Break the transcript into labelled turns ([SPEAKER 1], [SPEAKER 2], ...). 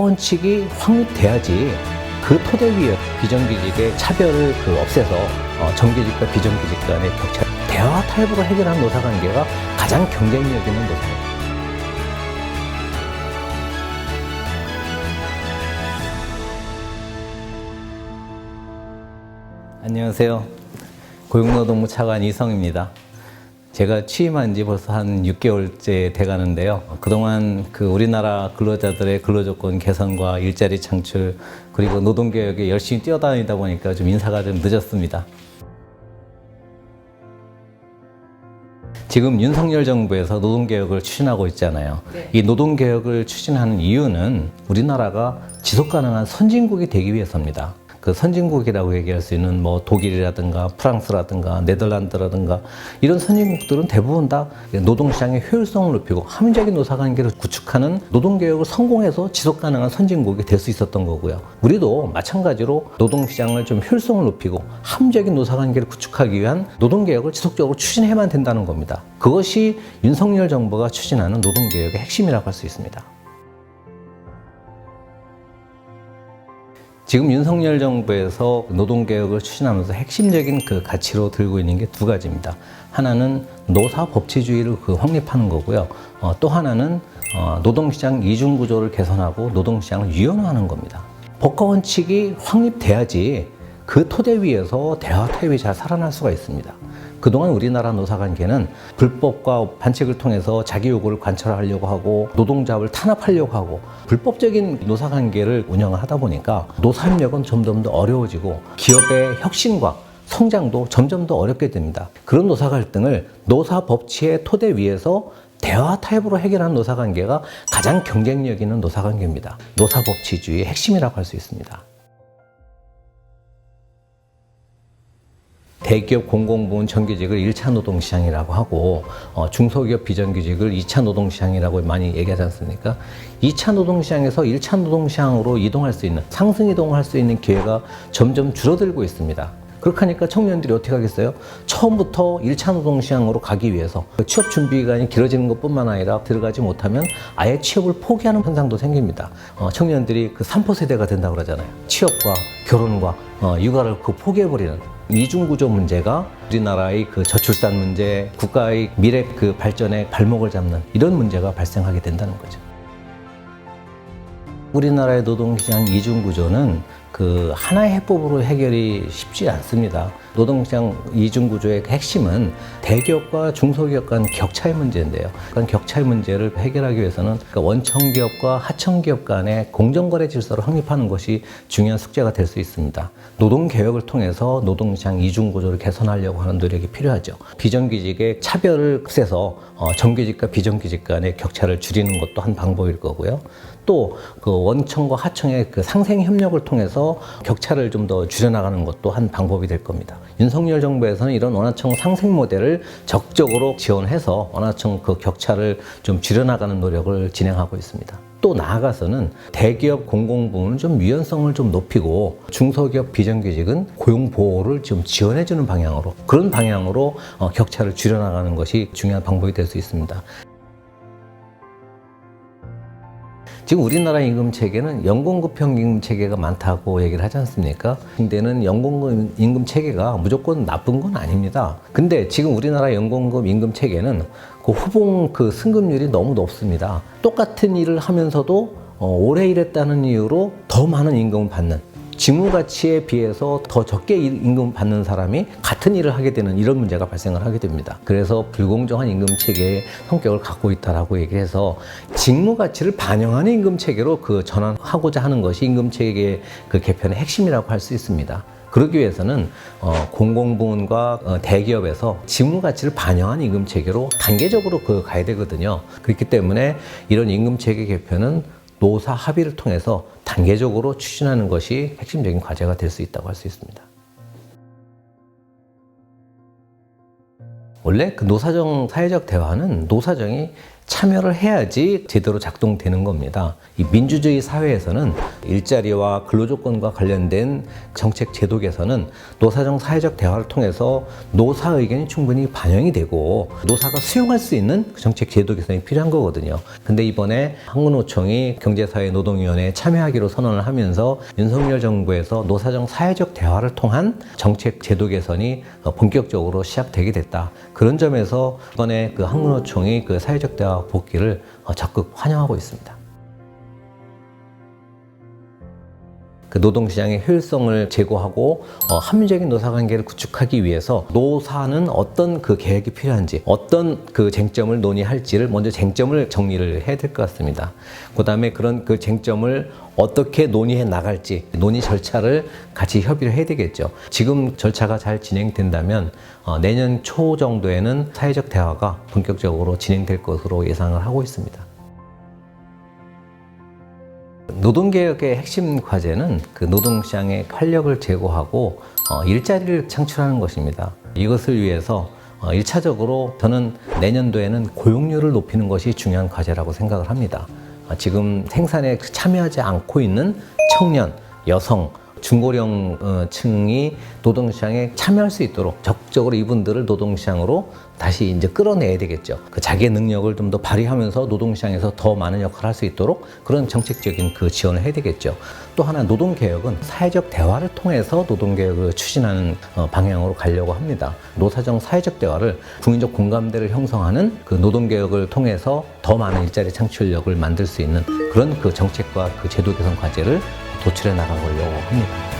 [SPEAKER 1] 원칙이 확립돼야지 그 토대 위에 비정규직의 차별을 그 없애서 어, 정규직과 비정규직 간의 격차 대화 타협으로 해결한 노사관계가 가장 경쟁력 있는 노사관계. 안녕하세요. 고용노동부 차관 이성입니다. 제가 취임한 지 벌써 한 6개월째 돼 가는데요. 그동안 그 우리나라 근로자들의 근로조건 개선과 일자리 창출 그리고 노동개혁에 열심히 뛰어다니다 보니까 좀 인사가 좀 늦었습니다. 지금 윤석열 정부에서 노동개혁을 추진하고 있잖아요. 이 노동개혁을 추진하는 이유는 우리나라가 지속가능한 선진국이 되기 위해서입니다. 그 선진국이라고 얘기할 수 있는 뭐 독일이라든가 프랑스라든가 네덜란드라든가 이런 선진국들은 대부분 다 노동시장의 효율성을 높이고 합리적인 노사관계를 구축하는 노동개혁을 성공해서 지속 가능한 선진국이 될 수 있었던 거고요. 우리도 마찬가지로 노동시장을 좀 효율성을 높이고 합리적인 노사관계를 구축하기 위한 노동개혁을 지속적으로 추진해야만 된다는 겁니다. 그것이 윤석열 정부가 추진하는 노동개혁의 핵심이라고 할 수 있습니다. 지금 윤석열 정부에서 노동개혁을 추진하면서 핵심적인 그 가치로 들고 있는 게 두 가지입니다. 하나는 노사 법치주의를 그 확립하는 거고요. 어, 또 하나는 어, 노동시장 이중 구조를 개선하고 노동시장을 유연화하는 겁니다. 법과 원칙이 확립돼야지 그 토대 위에서 대화 타협이 잘 살아날 수가 있습니다. 그동안 우리나라 노사관계는 불법과 반칙을 통해서 자기 요구를 관철하려고 하고 노동자를 탄압하려고 하고 불법적인 노사관계를 운영을 하다 보니까 노사협력은 점점 더 어려워지고 기업의 혁신과 성장도 점점 더 어렵게 됩니다. 그런 노사 갈등을 노사 법치의 토대 위에서 대화 타협으로 해결하는 노사 관계가 가장 경쟁력 있는 노사 관계입니다. 노사 법치주의의 핵심이라고 할 수 있습니다. 대기업 공공부문 정규직을 1차 노동시장이라고 하고 어, 중소기업 비정규직을 2차 노동시장이라고 많이 얘기하지 않습니까? 2차 노동시장에서 1차 노동시장으로 이동할 수 있는 상승 이동을 할수 있는 기회가 점점 줄어들고 있습니다. 그렇게 하니까 청년들이 어떻게 하겠어요? 처음부터 1차 노동시장으로 가기 위해서 그 취업 준비 기간이 길어지는 것 뿐만 아니라 들어가지 못하면 아예 취업을 포기하는 현상도 생깁니다. 어, 청년들이 그 3포 세대가 된다고 그러잖아요. 취업과 결혼과 어, 육아를 그 포기해버리는 이중구조 문제가 우리나라의 그 저출산 문제, 국가의 미래 그 발전에 발목을 잡는 이런 문제가 발생하게 된다는 거죠. 우리나라의 노동시장 이중구조는 그 하나의 해법으로 해결이 쉽지 않습니다. 노동시장 이중구조의 핵심은 대기업과 중소기업 간 격차의 문제인데요. 그런 격차의 문제를 해결하기 위해서는 그러니까 원청기업과 하청기업 간의 공정거래 질서를 확립하는 것이 중요한 숙제가 될 수 있습니다. 노동개혁을 통해서 노동시장 이중구조를 개선하려고 하는 노력이 필요하죠. 비정규직의 차별을 없애서 어, 정규직과 비정규직 간의 격차를 줄이는 것도 한 방법일 거고요. 또 그 원청과 하청의 그 상생 협력을 통해서 격차를 좀 더 줄여나가는 것도 한 방법이 될 겁니다. 윤석열 정부에서는 이런 원하청 상생 모델을 적극적으로 지원해서 원하청 그 격차를 좀 줄여나가는 노력을 진행하고 있습니다. 또 나아가서는 대기업 공공부문은 좀 유연성을 좀 높이고 중소기업 비정규직은 고용 보호를 좀 지원해주는 방향으로 그런 방향으로 어, 격차를 줄여나가는 것이 중요한 방법이 될 수 있습니다. 지금 우리나라 임금 체계는 연공급형 임금 체계가 많다고 얘기를 하지 않습니까? 근데는 연공급 임금 체계가 무조건 나쁜 건 아닙니다. 근데 지금 우리나라 연공급 임금 체계는 그 후봉 그 승급률이 너무 높습니다. 똑같은 일을 하면서도 어, 오래 일했다는 이유로 더 많은 임금을 받는 직무 가치에 비해서 더 적게 임금 받는 사람이 같은 일을 하게 되는 이런 문제가 발생을 하게 됩니다. 그래서 불공정한 임금 체계의 성격을 갖고 있다라고 얘기해서 직무 가치를 반영하는 임금 체계로 그 전환하고자 하는 것이 임금 체계의 그 개편의 핵심이라고 할 수 있습니다. 그러기 위해서는 어, 공공부문과 어, 대기업에서 직무 가치를 반영한 임금 체계로 단계적으로 그 가야 되거든요. 그렇기 때문에 이런 임금 체계 개편은 노사 합의를 통해서 단계적으로 추진하는 것이 핵심적인 과제가 될 수 있다고 할 수 있습니다. 원래 그 노사정 사회적 대화는 노사정이 참여를 해야지 제대로 작동되는 겁니다. 이 민주주의 사회에서는 일자리와 근로조건과 관련된 정책 제도 개선은 노사정 사회적 대화를 통해서 노사 의견이 충분히 반영이 되고 노사가 수용할 수 있는 그 정책 제도 개선이 필요한 거거든요. 근데 이번에 한국노총이 경제사회노동위원회에 참여하기로 선언을 하면서 윤석열 정부에서 노사정 사회적 대화를 통한 정책 제도 개선이 어, 본격적으로 시작되게 됐다. 그런 점에서 이번에 그 한국노총이 그 사회적 대화 복귀를 어, 적극 환영하고 있습니다. 그 노동시장의 효율성을 제고하고 어, 합리적인 노사관계를 구축하기 위해서 노사는 어떤 그 계획이 필요한지 어떤 그 쟁점을 논의할지를 먼저 쟁점을 정리를 해야 될 것 같습니다. 그 다음에 그런 그 쟁점을 어떻게 논의해 나갈지 논의 절차를 같이 협의를 해야 되겠죠. 지금 절차가 잘 진행된다면 어, 내년 초 정도에는 사회적 대화가 본격적으로 진행될 것으로 예상을 하고 있습니다. 노동개혁의 핵심 과제는 그 노동시장의 활력을 제고하고 어, 일자리를 창출하는 것입니다. 이것을 위해서 어, 일차적으로 저는 내년도에는 고용률을 높이는 것이 중요한 과제라고 생각을 합니다. 아, 지금 생산에 참여하지 않고 있는 청년, 여성, 중고령 층이 노동시장에 참여할 수 있도록 적극적으로 이분들을 노동시장으로 다시 이제 끌어내야 되겠죠. 그 자기의 능력을 좀 더 발휘하면서 노동시장에서 더 많은 역할을 할 수 있도록 그런 정책적인 그 지원을 해야 되겠죠. 또 하나 노동개혁은 사회적 대화를 통해서 노동개혁을 추진하는 어, 방향으로 가려고 합니다. 노사정 사회적 대화를 국민적 공감대를 형성하는 그 노동개혁을 통해서 더 많은 일자리 창출력을 만들 수 있는 그런 그 정책과 그 제도 개선 과제를 도출해 나가보려고 합니다.